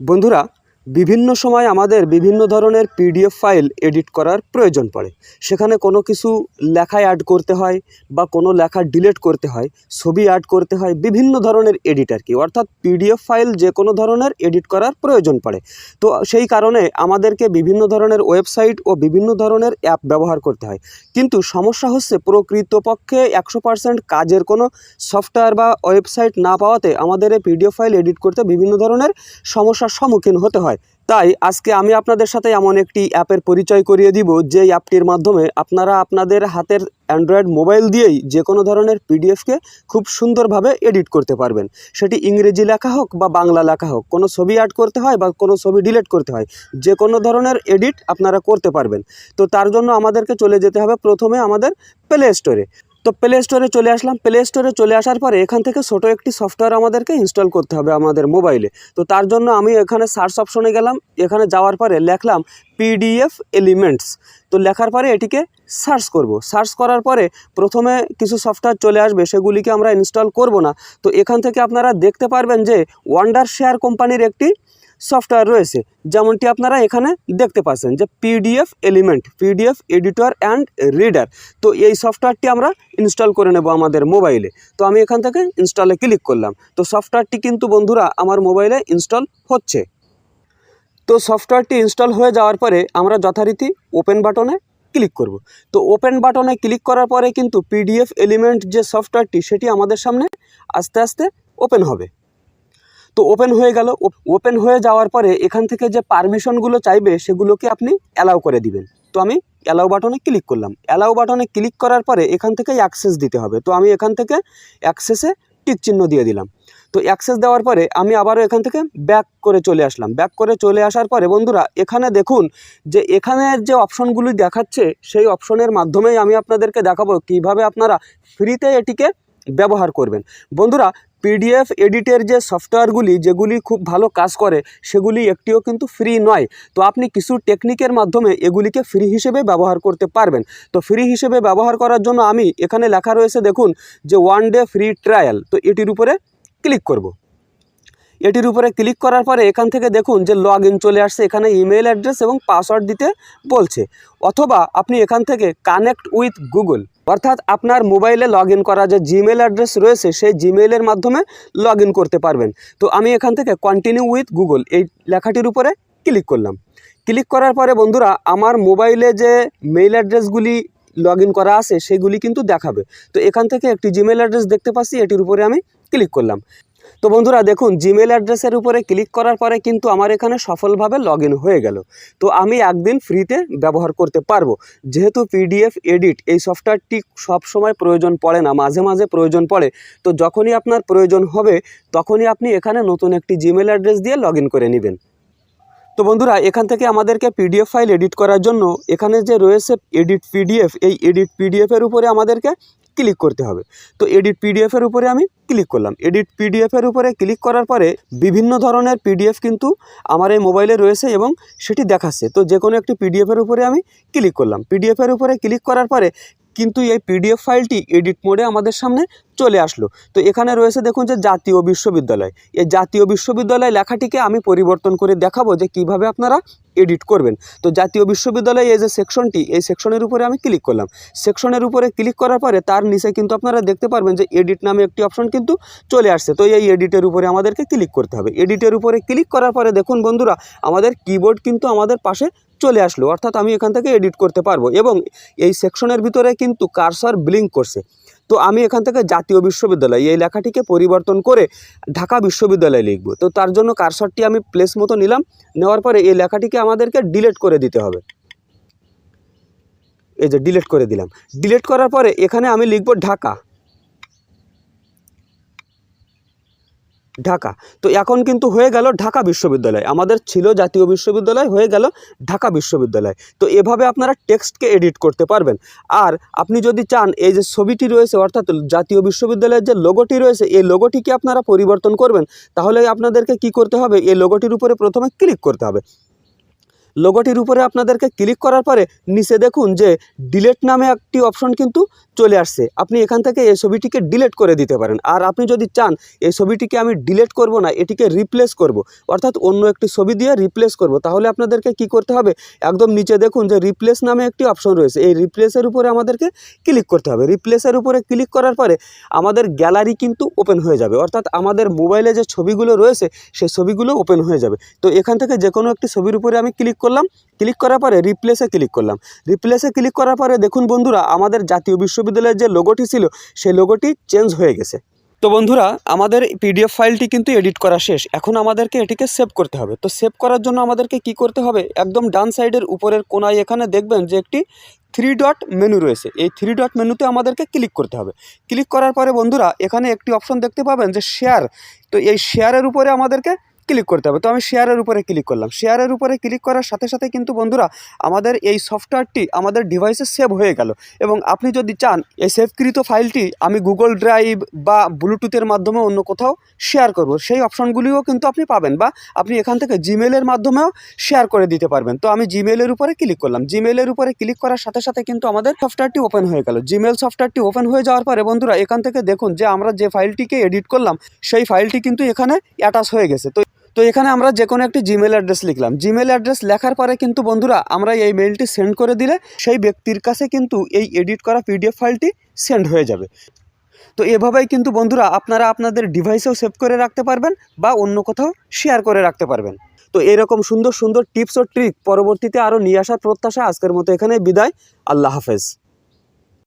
বন্ধুরা বিভিন্ন সময় আমাদের বিভিন্ন ধরনের পিডিএফ ফাইল এডিট করার প্রয়োজন পড়ে। সেখানে কোনো কিছু লেখা অ্যাড করতে হয় বা কোনো লেখা ডিলিট করতে হয়, ছবি অ্যাড করতে হয়, বিভিন্ন ধরনের এডিট আর কি। অর্থাৎ পিডিএফ ফাইল যে কোনো ধরনের এডিট করার প্রয়োজন পড়ে। তো সেই কারণে আমাদেরকে বিভিন্ন ধরনের ওয়েবসাইট ও বিভিন্ন ধরনের অ্যাপ ব্যবহার করতে হয়। কিন্তু সমস্যা হচ্ছে প্রকৃতপক্ষে একশো পার্সেন্ট কাজের কোনো সফটওয়্যার বা ওয়েবসাইট না পাওয়াতে আমাদের এই পিডিএফ ফাইল এডিট করতে বিভিন্ন ধরনের সমস্যার সম্মুখীন হতে হয়। তাই আজকে আমি আপনাদের সাথে এমন একটি অ্যাপের পরিচয় করিয়ে দিব যে অ্যাপটির মাধ্যমে আপনারা আপনাদের হাতের অ্যান্ড্রয়েড মোবাইল দিয়েই যে কোনো ধরনের পিডিএফকে খুব সুন্দরভাবে এডিট করতে পারবেন। সেটি ইংরেজি লেখা হোক বা বাংলা লেখা হোক, কোনো ছবি অ্যাড করতে হয় বা কোনো ছবি ডিলিট করতে হয়, যে কোনো ধরনের এডিট আপনারা করতে পারবেন। তো তার জন্য আমাদেরকে চলে যেতে হবে প্রথমে আমাদের প্লে স্টোরে তো প্লে স্টোরে চলে আসলাম। প্লে স্টোরে চলে আসার পরে এখান থেকে ছোটো একটি সফটওয়্যার আমাদেরকে ইনস্টল করতে হবে আমাদের মোবাইলে তো তার জন্য আমি এখানে সার্চ অপশনে গেলাম। এখানে যাওয়ার পরে লেখলাম পিডিএফ এলিমেন্টস তো লেখার পরে এটিকে সার্চ করব। সার্চ করার পরে প্রথমে কিছু সফটওয়্যার চলে আসবে, সেগুলিকে আমরা ইনস্টল করব না। তো এখান থেকে আপনারা দেখতে পারবেন যে ওয়ান্ডার শেয়ার কোম্পানির একটি সফটওয়্যার রয়েছে। যেমনটি আপনারা এখানে দেখতে পাচ্ছেন যে PDF element, PDF editor and reader. তো এই সফটওয়্যারটি আমরা ইনস্টল করে নেব আমাদের মোবাইলে। তো আমি এখান থেকে ইনস্টলে ক্লিক করলাম। তো সফটওয়্যারটি কিন্তু বন্ধুরা আমার মোবাইলে ইনস্টল হচ্ছে। তো সফটওয়্যারটি ইনস্টল হয়ে যাওয়ার পরে আমরা যথারীতি ওপেন বাটনে ক্লিক করব। তো ওপেন বাটনে ক্লিক করার পরে কিন্তু পিডিএফ এলিমেন্ট যে সফটওয়্যারটি, সেটি আমাদের সামনে আস্তে আস্তে ওপেন হবে। তো ওপেন হয়ে গেল। ওপেন হয়ে যাওয়ার পরে এখান থেকে যে পারমিশনগুলো চাইবে সেগুলোকে আপনি অ্যালাউ করে দিবেন। তো আমি অ্যালাউ বাটনে ক্লিক করলাম। অ্যালাউ বাটনে ক্লিক করার পরে এখান থেকে অ্যাক্সেস দিতে হবে। তো আমি এখান থেকে অ্যাক্সেসে টিক চিহ্ন দিয়ে দিলাম। তো অ্যাক্সেস দেওয়ার পরে আমি আবারও এখান থেকে ব্যাক করে চলে আসলাম। ব্যাক করে চলে আসার পরে বন্ধুরা, এখানে দেখুন যে এখানের যে অপশনগুলি দেখাচ্ছে, সেই অপশনের মাধ্যমেই আমি আপনাদেরকে দেখাবো কীভাবে আপনারা ফ্রিতে এটিকে ব্যবহার করবেন। বন্ধুরা পিডিএফ এডিটের যে সফটওয়্যারগুলি যেগুলি খুব ভালো কাজ করে, সেগুলি একটিও কিন্তু ফ্রি নয়। তো আপনি কিছু টেকনিকের মাধ্যমে এগুলিকে ফ্রি হিসেবে ব্যবহার করতে পারবেন। তো ফ্রি হিসেবে ব্যবহার করার জন্য আমি এখানে লেখা রয়েছে দেখুন যে ওয়ান ডে ফ্রি ট্রায়াল তো এটির উপরে ক্লিক করব। এটির উপরে ক্লিক করার পরে এখান থেকে দেখুন যে লগ ইন চলে আসছে, এখানে ইমেল অ্যাড্রেস এবং পাসওয়ার্ড দিতে বলছে। অথবা আপনি এখান থেকে কানেক্ট উইথ গুগল অর্থাৎ আপনার মোবাইলে লগ ইন করা যে জিমেল অ্যাড্রেস রয়েছে, সেই জিমেলের মাধ্যমে লগ করতে পারবেন। তো আমি এখান থেকে কন্টিনিউ উইথ গুগল এই লেখাটির উপরে ক্লিক করলাম। ক্লিক করার পরে বন্ধুরা, আমার মোবাইলে যে মেইল অ্যাড্রেসগুলি লগ করা আছে, সেগুলি কিন্তু দেখাবে। তো এখান থেকে একটি জিমেল অ্যাড্রেস দেখতে পাচ্ছি, এটির উপরে আমি ক্লিক করলাম। তো বন্ধুরা দেখুন জিমেল অ্যাড্রেসের উপরে ক্লিক করার পরে কিন্তু আমার এখানে সফলভাবে লগ হয়ে গেল। তো আমি একদিন ফ্রিতে ব্যবহার করতে পারব। যেহেতু পিডিএফ এডিট এই সফটওয়্যারটি সবসময় প্রয়োজন পড়ে না, মাঝে মাঝে প্রয়োজন পড়ে, তো যখনই আপনার প্রয়োজন হবে, তখনই আপনি এখানে নতুন একটি জিমেল অ্যাড্রেস দিয়ে লগ করে নেবেন। তো বন্ধুরা, এখান থেকে আমাদেরকে পিডিএফ ফাইল এডিট করার জন্য এখানে যে রয়েছে এডিট পিডিএফ এই এডিট পিডিএফের উপরে আমাদেরকে ক্লিক করতে হবে। তো এডিট পিডিএফের উপরে আমি ক্লিক করলাম। এডিট পিডিএফের উপরে ক্লিক করার পরে বিভিন্ন ধরনের পিডিএফ কিন্তু আমার এই মোবাইলে রয়েছে এবং সেটি দেখাচ্ছে। তো যে কোনো একটি পিডিএফের উপরে আমি ক্লিক করলাম। পিডিএফের উপরে ক্লিক করার পরে কিন্তু এই পিডিএফ ফাইলটি এডিট মোডে আমাদের সামনে চলে আসলো। তো এখানে রয়েছে দেখুন যে জাতীয় বিশ্ববিদ্যালয়। এই জাতীয় বিশ্ববিদ্যালয় লেখাটিকে আমি পরিবর্তন করে দেখাবো যে কীভাবে আপনারা এডিট করবেন। তো জাতীয় বিশ্ববিদ্যালয় এই যে সেকশনটি এই সেকশনের উপরে আমি ক্লিক করলাম। সেকশনের উপরে ক্লিক করার পরে তার নিচে কিন্তু আপনারা দেখতে পারবেন যে এডিট নামে একটি অপশন কিন্তু চলে আসছে। তো এই এডিটের উপরে আমাদেরকে ক্লিক করতে হবে। এডিটের উপরে ক্লিক করার পরে দেখুন বন্ধুরা, আমাদের কিবোর্ড কিন্তু আমাদের পাশে চলে আসলো, অর্থাৎ আমি এখান থেকে এডিট করতে পারব। এবং এই সেকশনের ভিতরে কিন্তু কারসার ব্লিঙ্ক করছে। তো আমি এখান থেকে জাতীয় বিশ্ববিদ্যালয়, এই লেখাটিকে পরিবর্তন করে ঢাকা বিশ্ববিদ্যালয় লিখব। তো তার জন্য কারসরটি আমি প্লেস মতো নিলাম, নেওয়ার পরে এই লেখাটিকে আমাদেরকে ডিলেট করে দিতে হবে। এই যে ডিলেট করে দিলাম। ডিলেট করার পরে এখানে আমি লিখব ঢাকা। ঢাকা। তো এখন কিন্তু হয়ে গেল ঢাকা বিশ্ববিদ্যালয়। আমাদের ছিল জাতীয় বিশ্ববিদ্যালয়, হয়ে গেল ঢাকা বিশ্ববিদ্যালয়। তো এভাবে আপনারা টেক্সটকে এডিট করতে পারবেন। আর আপনি যদি চান, এই যে ছবিটি রয়েছে, অর্থাৎ জাতীয় বিশ্ববিদ্যালয়ের যে লোগোটি রয়েছে, এই লোগোটিকে আপনারা পরিবর্তন করবেন, তাহলে আপনাদেরকে কি করতে হবে? এই লোগোটির উপরে প্রথমে ক্লিক করতে হবে। লোগোটির উপরে আপনাদেরকে ক্লিক করার পরে নিচে দেখুন যে ডিলেট নামে একটি অপশন কিন্তু চলে আসছে, আপনি এখান থেকে এই ছবিটিকে ডিলেট করে দিতে পারেন। আর আপনি যদি চান, এই ছবিটিকে আমি ডিলেট করব না, এটিকে রিপ্লেস করব। অর্থাৎ অন্য একটি ছবি দিয়ে রিপ্লেস করব। তাহলে আপনাদেরকে কি করতে হবে? একদম নিচে দেখুন যে রিপ্লেস নামে একটি অপশন রয়েছে। এই রিপ্লেসের উপরে আমাদেরকে ক্লিক করতে হবে। রিপ্লেসের উপরে ক্লিক করার পরে আমাদের গ্যালারি কিন্তু ওপেন হয়ে যাবে। অর্থাৎ আমাদের মোবাইলে যে ছবিগুলো রয়েছে, সেই ছবিগুলো ওপেন হয়ে যাবে। তো এখান থেকে যে কোনো একটি ছবির উপরে আমি ক্লিক করলাম ক্লিক করার পরে রিপ্লেসে ক্লিক করলাম। রিপ্লেসে ক্লিক করার পরে দেখুন বন্ধুরা, আমাদের জাতীয় বিশ্ববিদ্যালয়ের যে লোগোটি ছিল, সেই লোগোটি চেঞ্জ হয়ে গেছে। তো বন্ধুরা, আমাদের পিডিএফ ফাইলটি কিন্তু এডিট করা শেষ। এখন আমাদেরকে এটিকে সেভ করতে হবে। তো সেভ করার জন্য আমাদেরকে কি করতে হবে? একদম ডান সাইডের উপরের কোনায় এখানে দেখবেন যে একটি থ্রি ডট মেনু রয়েছে। এই থ্রি ডট মেনুতে আমাদেরকে ক্লিক করতে হবে। ক্লিক করার পরে বন্ধুরা, এখানে একটি অপশন দেখতে পাবেন যে শেয়ার তো এই শেয়ারের উপরে আমাদেরকে ক্লিক করতে হবে। তো আমি শেয়ারের উপরে ক্লিক করলাম। শেয়ারের উপরে ক্লিক করার সাথে সাথে কিন্তু বন্ধুরা, আমাদের এই সফটওয়্যারটি আমাদের ডিভাইসে সেভ হয়ে গেল। এবং আপনি যদি চান, এই সেভকৃত ফাইলটি আমি গুগল ড্রাইভ বা ব্লুটুথের মাধ্যমে অন্য কোথাও শেয়ার করব। সেই অপশনগুলিও কিন্তু আপনি পাবেন বা আপনি এখান থেকে জিমেলের মাধ্যমেও শেয়ার করে দিতে পারবেন। তো আমি জিমেলের উপরে ক্লিক করলাম। জিমেলের উপরে ক্লিক করার সাথে সাথে কিন্তু আমাদের সফটওয়্যারটি ওপেন হয়ে গেল। জিমেল সফটওয়্যারটি ওপেন হয়ে যাওয়ার পরে বন্ধুরা, এখান থেকে দেখুন যে আমরা যে ফাইলটিকে এডিট করলাম, সেই ফাইলটি কিন্তু এখানে অ্যাটাচ হয়ে গেছে। তো তো এখানে আমরা যে কোনো একটি জিমেল অ্যাড্রেস লিখলাম। জিমেল অ্যাড্রেস লেখার পরে কিন্তু বন্ধুরা, আমরা এই মেলটি সেন্ড করে দিলে সেই ব্যক্তির কাছে কিন্তু এই এডিট করা পিডিএফ ফাইলটি সেন্ড হয়ে যাবে। তো এভাবেই কিন্তু বন্ধুরা, আপনারা আপনাদের ডিভাইসেও সেভ করে রাখতে পারবেন বা অন্য কোথাও শেয়ার করে রাখতে পারবেন। তো এরকম সুন্দর সুন্দর টিপস ও ট্রিক পরবর্তীতে আরও নিয়ে আসার প্রত্যাশা আজকের মতো এখানে বিদায়। আল্লাহ হাফেজ।